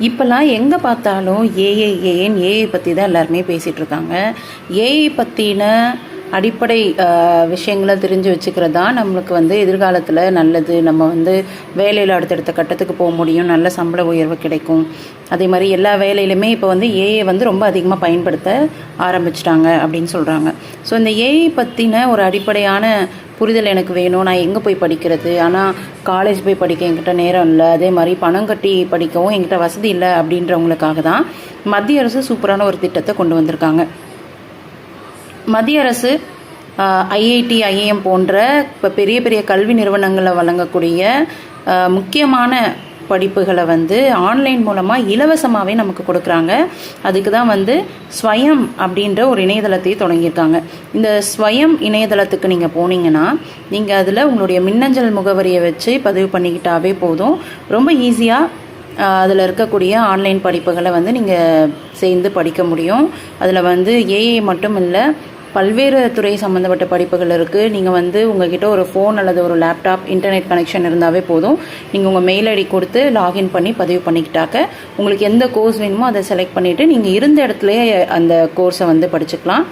இப்போல்லாம் எங்கே பார்த்தாலும் ஏஐ ஏஐ பற்றி தான் எல்லாருமே பேசிகிட்டு இருக்காங்க. ஏஐ பற்றின அடிப்படை விஷயங்களை தெரிஞ்சு வச்சுக்கிறது தான் நம்மளுக்கு வந்து எதிர்காலத்தில் நல்லது. நம்ம வந்து வேலையில் அடுத்தடுத்த கட்டத்துக்கு போக முடியும். நல்ல சம்பள உயர்வு கிடைக்கும். அதே மாதிரி எல்லா வேலையிலுமே இப்போ வந்து ஏஐ வந்து ரொம்ப அதிகமாக பயன்படுத்த ஆரம்பிச்சிட்டாங்க அப்படின்னு சொல்கிறாங்க ஸோ இந்த ஏஐ பற்றின ஒரு அடிப்படையான புரிதல் எனக்கு வேணும். நான் எங்கே போய் படிக்கிறது? ஆனால் காலேஜ் போய் படிக்க என்கிட்ட நேரம் இல்லை. அதே மாதிரி பணம் கட்டி படிக்கவும் என்கிட்ட வசதி இல்லை அப்படின்றவங்களுக்காக தான் மத்திய அரசு சூப்பரான ஒரு திட்டத்தை கொண்டு வந்திருக்காங்க. மத்திய அரசு ஐஐடி ஐஏஎம் போன்ற இப்போ பெரிய பெரிய கல்வி நிறுவனங்களை வழங்கக்கூடிய முக்கியமான படிப்புகளை வந்து ஆன்லைன் மூலமாக இலவசமாகவே நமக்கு கொடுக்குறாங்க. அதுக்கு தான் வந்து ஸ்வயம் அப்படின்ற ஒரு இணையதளத்தை தொடங்கியிருக்காங்க. இந்த ஸ்வயம் இணையதளத்துக்கு நீங்கள் போனீங்கன்னா நீங்கள் அதில் உங்களுடைய மின்னஞ்சல் முகவரியை வச்சு பதிவு பண்ணிக்கிட்டாவே போதும். ரொம்ப ஈஸியாக அதில் இருக்கக்கூடிய ஆன்லைன் படிப்புகளை வந்து நீங்கள் சேர்ந்து படிக்க முடியும். அதில் வந்து ஏஐ மட்டும் இல்லை பல்வேறு துறை சம்மந்தப்பட்ட படிப்புகள் இருக்குது நீங்கள் வந்து உங்ககிட்ட ஒரு ஃபோன் அல்லது ஒரு லேப்டாப் இன்டர்நெட் கனெக்ஷன் இருந்தாவே போதும். நீங்கள் உங்கள் மெயில் ஐடி கொடுத்து லாகின் பண்ணி பதிவு பண்ணிக்கிட்டாக்க உங்களுக்கு எந்த கோர்ஸ் வேணுமோ அதை செலக்ட் பண்ணிவிட்டு நீங்கள் இருந்த இடத்துலையே அந்த கோர்ஸை வந்து படிச்சுக்கலாம்.